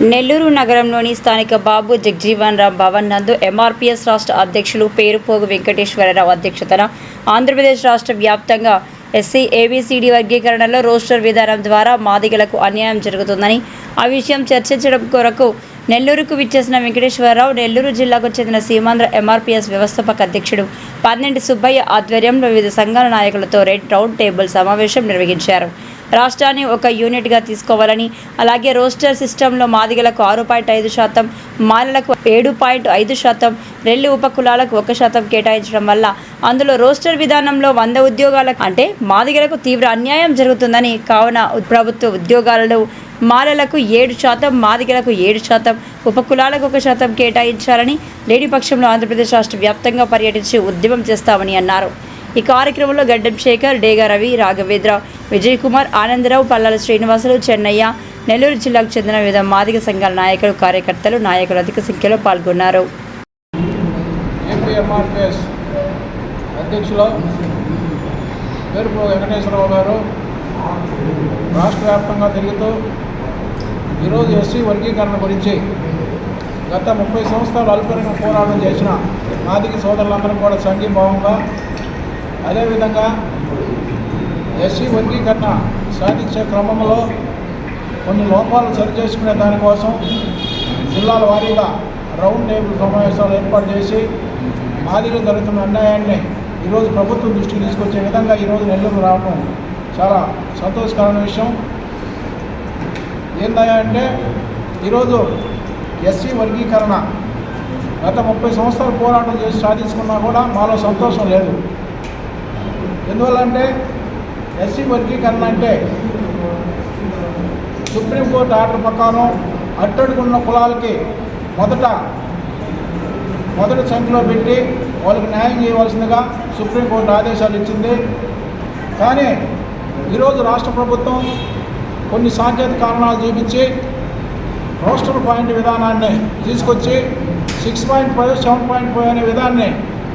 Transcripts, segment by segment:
నెల్లూరు నగరంలోని స్థానిక బాబు జగ్జీవన్ రామ్ భవన్ నందు ఎంఆర్పీఎస్ రాష్ట్ర అధ్యక్షులు పేరుపోగు వెంకటేశ్వరరావు అధ్యక్షతన ఆంధ్రప్రదేశ్ రాష్ట్ర వ్యాప్తంగా ఎస్సీ ఏబీసీడీ వర్గీకరణలో రోస్టర్ విధానం ద్వారా మాదిగలకు అన్యాయం జరుగుతుందని ఆ విషయం చర్చించడం కొరకు నెల్లూరుకు విచ్చేసిన వెంకటేశ్వరరావు నెల్లూరు జిల్లాకు చెందిన సీమాంధ్ర ఎంఆర్పీఎస్ వ్యవస్థాపక అధ్యక్షుడు పన్నెండు సుబ్బయ్య ఆధ్వర్యంలో వివిధ సంఘాల నాయకులతో రెడ్ రౌండ్ టేబుల్ సమావేశం నిర్వహించారు. రాష్ట్రాన్ని ఒక యూనిట్గా తీసుకోవాలని అలాగే రోస్టర్ సిస్టంలో మాదిగలకు ఆరు పాయింట్ ఐదు శాతం మాలలకు ఏడు పాయింట్ ఐదు శాతం రెల్లి ఉపకులాలకు ఒక శాతం కేటాయించడం వల్ల అందులో రోస్టర్ విధానంలో వంద ఉద్యోగాలకు అంటే మాదిగలకు తీవ్ర అన్యాయం జరుగుతుందని కావున ప్రభుత్వ ఉద్యోగాలలో మాలలకు ఏడు శాతం మాదిగలకు ఏడు శాతం ఉపకులాలకు ఒక శాతం కేటాయించాలని లేని పక్షంలో ఆంధ్రప్రదేశ్ రాష్ట్ర వ్యాప్తంగా పర్యటించి ఉద్యమం చేస్తామని అన్నారు. ఈ కార్యక్రమంలో గడ్డం శేఖర్ డేగా రవి రాఘవేంద్ర విజయ్ కుమార్ ఆనందరావు పల్లాల శ్రీనివాసులు చెన్నయ్య నెల్లూరు జిల్లాకు చెందిన వివిధ మాదిక సంఘాల నాయకులు కార్యకర్తలు నాయకులు అధిక సంఖ్యలో పాల్గొన్నారు. ఏపీఎంఆర్పిఎస్ అధ్యక్షులు పేరుపు వెంకటేశ్వరరావు గారు రాష్ట్ర వ్యాప్తంగా తిరుగుతూ ఈరోజు ఎస్సీ వర్గీకరణ గురించి గత ముప్పై సంవత్సరాలు అల్పరంగ పోరాటం చేసిన ఆదిక సోదరులందరూ కూడా సంఘీభావంగా అదేవిధంగా ఎస్సీ వర్గీకరణ సాధించే క్రమంలో కొన్ని లోపాలు సరిచేసుకునే దానికోసం జిల్లాల వారీగా రౌండ్ టేబుల్ సమావేశాలు ఏర్పాటు చేసి మాదిగా జరుగుతున్న అన్యాయాన్ని ఈరోజు ప్రభుత్వం దృష్టికి తీసుకొచ్చే విధంగా ఈరోజు నెల్లూరు రావడం చాలా సంతోషకరమైన విషయం. ఏందయ్యా అంటే ఈరోజు ఎస్సీ వర్గీకరణ గత ముప్పై సంవత్సరాలు పోరాటం చేసి సాధించుకున్నా కూడా మాలో సంతోషం లేదు. ఎందువల్లంటే ఎస్సీ వర్గీకరణ అంటే సుప్రీంకోర్టు ఆర్డర్ ప్రకారం అట్టడుగున్న కులాలకి మొదట మొదటి సంఖ్యలో పెట్టి వాళ్ళకి న్యాయం చేయవలసిందిగా సుప్రీంకోర్టు ఆదేశాలు ఇచ్చింది. కానీ ఈరోజు రాష్ట్ర ప్రభుత్వం కొన్ని సాంకేతిక కారణాలు చూపించి రోస్టర్ పాయింట్ విధానాన్ని తీసుకొచ్చి six point five seven point five అనే విధాన్ని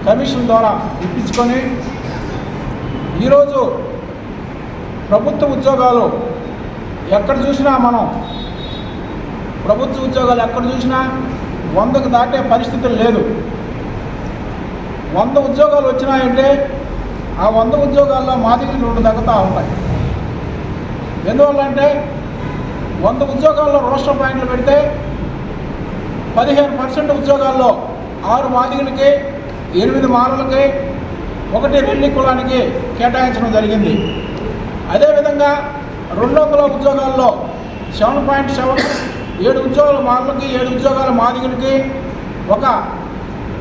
కమిషన్ ద్వారా ఇప్పించుకొని ఈరోజు ప్రభుత్వ ఉద్యోగాలు ఎక్కడ చూసినా మనం ప్రభుత్వ ఉద్యోగాలు ఎక్కడ చూసినా వందకు దాటే పరిస్థితులు లేదు. వంద ఉద్యోగాలు వచ్చినాయంటే ఆ వంద ఉద్యోగాల్లో మాదిరి రెండు తగ్గుతూ ఉంటాయి. ఎందువల్ల అంటే వంద ఉద్యోగాల్లో రోస్టర్ పాయింట్లు పెడితే పదిహేను పర్సెంట్ ఉద్యోగాల్లో ఆరు మాదిగులకి ఎనిమిది మారులకి ఒకటి రెల్లి కులానికి కేటాయించడం జరిగింది. అదేవిధంగా రెండు వందల ఉద్యోగాల్లో సెవెన్ పాయింట్ సెవెన్ ఏడు ఉద్యోగాలు మార్లకి ఏడు ఉద్యోగాల మాదిగునికి ఒక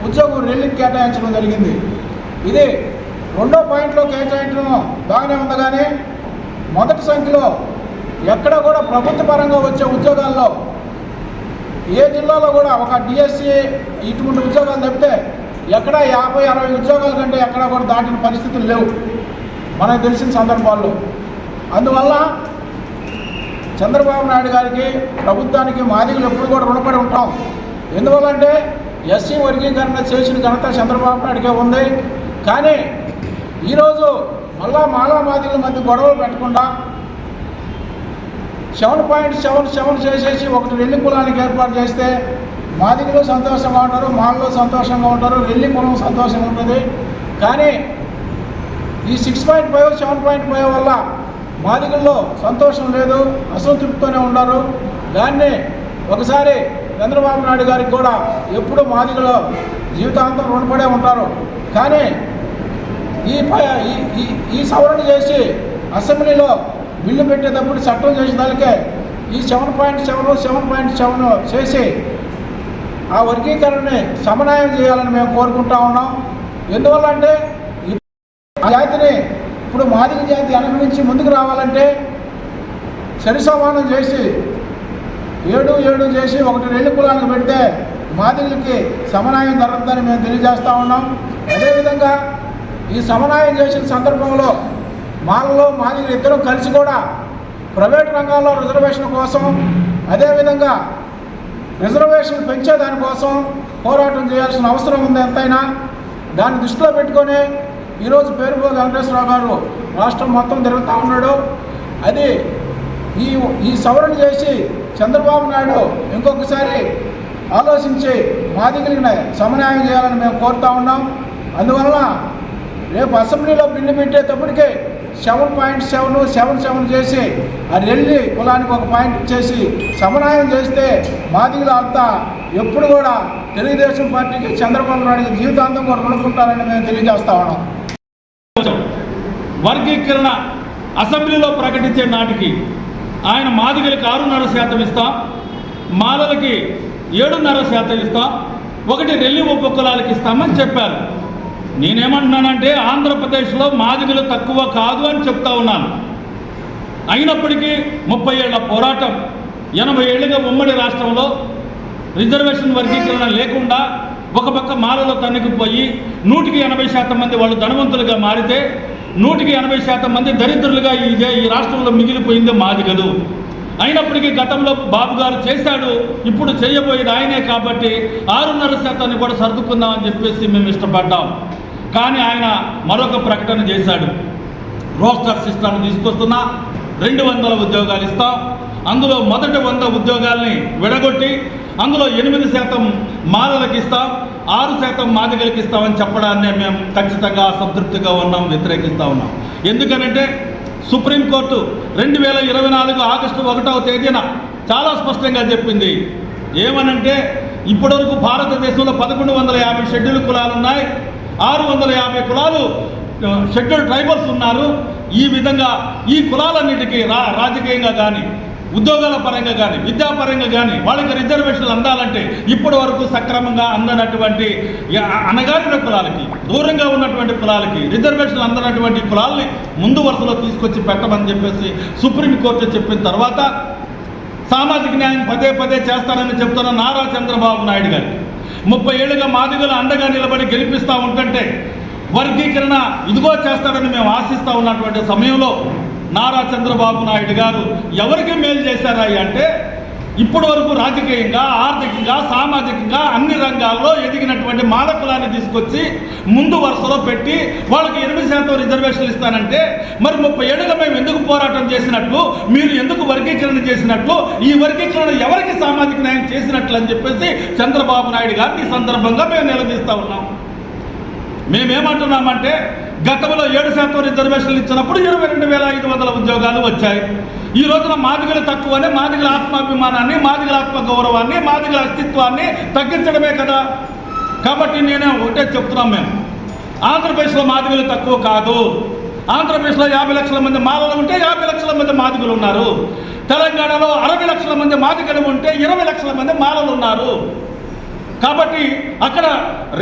ఉద్యోగం రెల్లికి కేటాయించడం జరిగింది. ఇది రెండో పాయింట్లో కేటాయించడం బాగానే ఉండగానే మొదటి సంఖ్యలో ఎక్కడ కూడా ప్రభుత్వ పరంగా వచ్చే ఉద్యోగాల్లో ఏ జిల్లాలో కూడా ఒక డిఎస్సి ఇటువంటి ఉద్యోగాలు తప్పితే ఎక్కడ యాభై అరవై ఉద్యోగాల కంటే ఎక్కడ కూడా దాటిన పరిస్థితులు లేవు. మనకు తెలిసిన సందర్భాల్లో. అందువల్ల చంద్రబాబు నాయుడు గారికి ప్రభుత్వానికి మాదిగలు ఎప్పుడు కూడా రుణపడి ఉంటాం. ఎందువల్లంటే ఎస్సీ వర్గీకరణ చేసిన ఘనత చంద్రబాబు నాయుడికే ఉంది. కానీ ఈరోజు మళ్ళా మాలా మాదిగల మధ్య గొడవలు పెట్టకుండా సెవెన్ పాయింట్ సెవెన్ సెవెన్ చేసేసి ఒకటి రెండు కులానికి ఏర్పాటు చేస్తే మాదిగులు సంతోషంగా ఉంటారు మాల్లో సంతోషంగా ఉంటారు వెళ్ళి పొలం సంతోషంగా ఉంటుంది. కానీ ఈ six point five seven point five వల్ల మాదిగల్లో సంతోషం లేదు అసంతృప్తితోనే ఉన్నారు. దాన్ని ఒకసారి చంద్రబాబు నాయుడు గారికి కూడా ఎప్పుడూ మాదిగలో జీవితాంతం రుణపడే ఉంటారు. కానీ ఈ ఈ- ఈ- ఈ సవరణ చేసి అసెంబ్లీలో బిల్లు పెట్టేటప్పుడు చట్టం చేసిన దానికే ఈ seven point seven seven point seven చేసి ఆ వర్గీకరణని సమన్వయం చేయాలని మేము కోరుకుంటా ఉన్నాం. ఎందువల్ల అంటే ఆ జాతిని ఇప్పుడు మాదిక జాతి అనుభవించి ముందుకు రావాలంటే సరి సమానం చేసి ఏడు ఏడు చేసి ఒకటి రెండు కులానికి పెడితే మాదిగలకి సమన్వయం జరుగుతుందని మేము తెలియజేస్తూ ఉన్నాం. అదేవిధంగా ఈ సమన్వయం చేసిన సందర్భంలో మాలలో మాదిగలు ఇద్దరం కలిసి కూడా ప్రైవేట్ రంగాల్లో రిజర్వేషన్ కోసం అదేవిధంగా రిజర్వేషన్ పెంచే దానికోసం పోరాటం చేయాల్సిన అవసరం ఉంది ఎంతైనా. దాన్ని దృష్టిలో పెట్టుకొని ఈరోజు పేరుపో వెంకటేశ్వరరావు గారు రాష్ట్రం మొత్తం తిరుగుతూ ఉన్నాడు. అది ఈ ఈ సవరణ చేసి చంద్రబాబు నాయుడు ఇంకొకసారి ఆలోచించి మాదిగలిగిన సమన్యాయం చేయాలని మేము కోరుతా ఉన్నాం. అందువలన రేపు అసెంబ్లీలో bill పెట్టేటప్పటికే seven point seven seven seven చేసి ఆ రెల్లి కులానికి ఒక పాయింట్ ఇచ్చేసి సమన్వయం చేస్తే మాదిగల అంతా ఎప్పుడు కూడా తెలుగుదేశం పార్టీకి చంద్రబాబు నాయుడికి జీవితాంతం కూడా రుణుకుంటారని మేము తెలియజేస్తా ఉన్నాం. వర్గీకరణ అసెంబ్లీలో ప్రకటించే నాటికి ఆయన మాదిగలకి ఆరున్నర శాతం ఇస్తాం మాలలకి ఏడున్నర శాతం ఇస్తాం ఒకటి రెల్లి ఉపకులాలకి ఇస్తామని చెప్పారు. నేనేమంటున్నానంటే ఆంధ్రప్రదేశ్లో మాదిగలు తక్కువ కాదు అని చెప్తా ఉన్నాను. అయినప్పటికీ ముప్పై ఏళ్ళ పోరాటం ఎనభై ఏళ్ళుగా ఉమ్మడి రాష్ట్రంలో రిజర్వేషన్ వర్గీకరణ లేకుండా ఒక పక్క మాలలో తన్నుకుపోయి నూటికి ఎనభై శాతం మంది వాళ్ళు ధనవంతులుగా మారితే నూటికి ఎనభై శాతం మంది దరిద్రులుగా ఇదే ఈ రాష్ట్రంలో మిగిలిపోయింది మాదిగలు. అయినప్పటికీ గతంలో బాబు గారు చేశాడు ఇప్పుడు చేయబోయేది ఆయనే కాబట్టి ఆరున్నర శాతాన్ని కూడా సర్దుకుందామని చెప్పేసి మేము ఇష్టపడ్డాం. కానీ ఆయన మరొక ప్రకటన చేశాడు. రోస్టర్ సిస్టమ్ తీసుకొస్తున్నా రెండు వందల ఉద్యోగాలు ఇస్తాం అందులో మొదటి వంద ఉద్యోగాల్ని విడగొట్టి అందులో ఎనిమిది శాతం మాదలకు ఇస్తాం ఆరు శాతం మాదిగలకు ఇస్తామని చెప్పడాన్నే మేము ఖచ్చితంగా సంతృప్తిగా ఉన్నాం వ్యతిరేకిస్తూ ఉన్నాం. ఎందుకనంటే సుప్రీంకోర్టు రెండు వేల ఇరవై నాలుగు ఆగస్టు ఒకటవ తేదీన చాలా స్పష్టంగా చెప్పింది. ఏమనంటే ఇప్పటివరకు భారతదేశంలో పదకొండు వందల యాభై షెడ్యూల్ కులాలు ఉన్నాయి ఆరు వందల యాభై కులాలు షెడ్యూల్ ట్రైబల్స్ ఉన్నారు. ఈ విధంగా ఈ కులాలన్నిటికీ రా రాజకీయంగా కానీ ఉద్యోగాల పరంగా కానీ విద్యాపరంగా కానీ వాళ్ళకి రిజర్వేషన్లు అందాలంటే ఇప్పటి వరకు సక్రమంగా అందనటువంటి అనగారిన కులాలకి దూరంగా ఉన్నటువంటి కులాలకి రిజర్వేషన్లు అందనటువంటి కులాల్ని ముందు వరుసలో తీసుకొచ్చి పెట్టమని చెప్పేసి సుప్రీంకోర్టు చెప్పిన తర్వాత సామాజిక న్యాయం పదే పదే చేస్తానని చెప్తున్న నారా చంద్రబాబు నాయుడు గారికి. ముప్పై ఏళ్ళుగా మాదిగలు అండగా నిలబడి గెలిపిస్తూ ఉంటుంటే వర్గీకరణ ఇదిగో చేస్తారని మేము ఆశిస్తూ ఉన్నటువంటి సమయంలో నారా చంద్రబాబు నాయుడు గారు ఎవరికి మేలు చేశారా అంటే ఇప్పటి వరకు రాజకీయంగా ఆర్థికంగా సామాజికంగా అన్ని రంగాల్లో ఎదిగినటువంటి మాదకులాన్ని తీసుకొచ్చి ముందు వరుసలో పెట్టి వాళ్ళకి ఎనిమిది శాతం రిజర్వేషన్లు ఇస్తానంటే మరి ముప్పై ఏళ్ళుగా మేము ఎందుకు పోరాటం చేసినట్లు మీరు ఎందుకు వర్గీకరణ చేసినట్లు ఈ వర్గీకరణ ఎవరికి సామాజిక న్యాయం చేసినట్లు అని చెప్పేసి చంద్రబాబు నాయుడు గారిని ఈ సందర్భంగా మేము నిలదీస్తా ఉన్నాం. మేమేమంటున్నామంటే గతంలో ఏడు శాతం రిజర్వేషన్లు ఇచ్చినప్పుడు ఇరవై రెండు వేల ఐదు వందల ఉద్యోగాలు వచ్చాయి. ఈ రోజున మాదిగలు తక్కువని మాదిగల ఆత్మాభిమానాన్ని మాదిగల ఆత్మ గౌరవాన్ని మాదిగల అస్తిత్వాన్ని తగ్గించడమే కదా. కాబట్టి నేను ఒకటే చెప్తున్నాం మేము. ఆంధ్రప్రదేశ్లో మాదిగలు తక్కువ కాదు. ఆంధ్రప్రదేశ్లో యాభై లక్షల మంది మాలలు ఉంటే యాభై లక్షల మంది మాదిగలు ఉన్నారు. తెలంగాణలో అరవై లక్షల మంది మాదిగలు ఉంటే ఇరవై లక్షల మంది మాలలు ఉన్నారు. కాబట్టి అక్కడ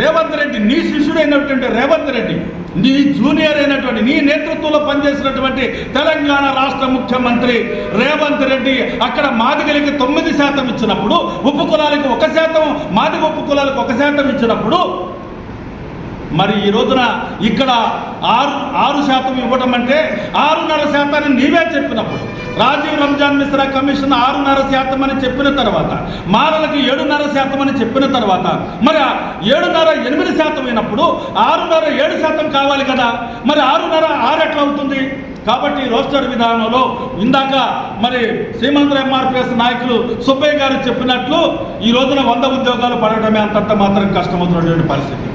రేవంత్ రెడ్డి నీ శిష్యుడైనటువంటి రేవంత్ రెడ్డి నీ జూనియర్ అయినటువంటి నీ నేతృత్వంలో పనిచేసినటువంటి తెలంగాణ రాష్ట్ర ముఖ్యమంత్రి రేవంత్ రెడ్డి అక్కడ మాదిగలకి తొమ్మిది శాతం ఇచ్చినప్పుడు ఉప్పు కులాలకి ఒక శాతం మాదిగ ఉప్పు కులాలకు ఒక శాతం ఇచ్చినప్పుడు మరి ఈ రోజున ఇక్కడ ఆరు ఆరు శాతం ఇవ్వడం అంటే ఆరున్నర శాతాన్ని నీవే చెప్పినప్పుడు. రాజీవ్ రంజాన్ మిశ్రా కమిషన్ ఆరున్నర శాతం అని చెప్పిన తర్వాత మారలకు ఏడున్నర శాతం అని చెప్పిన తర్వాత మరి ఏడున్నర ఎనిమిది శాతం అయినప్పుడు ఆరున్నర ఏడు శాతం కావాలి కదా. మరి ఆరున్నర ఆరు ఎట్లా అవుతుంది? కాబట్టి రోస్టర్ విధానంలో ఇందాక మరి శ్రీమంతుల ఎంఆర్పిఎస్ నాయకులు సుబ్బయ్య గారు చెప్పినట్లు ఈ రోజున వంద ఉద్యోగాలు పడటమే అంతంత మాత్రం కష్టమవుతున్నటువంటి పరిస్థితి.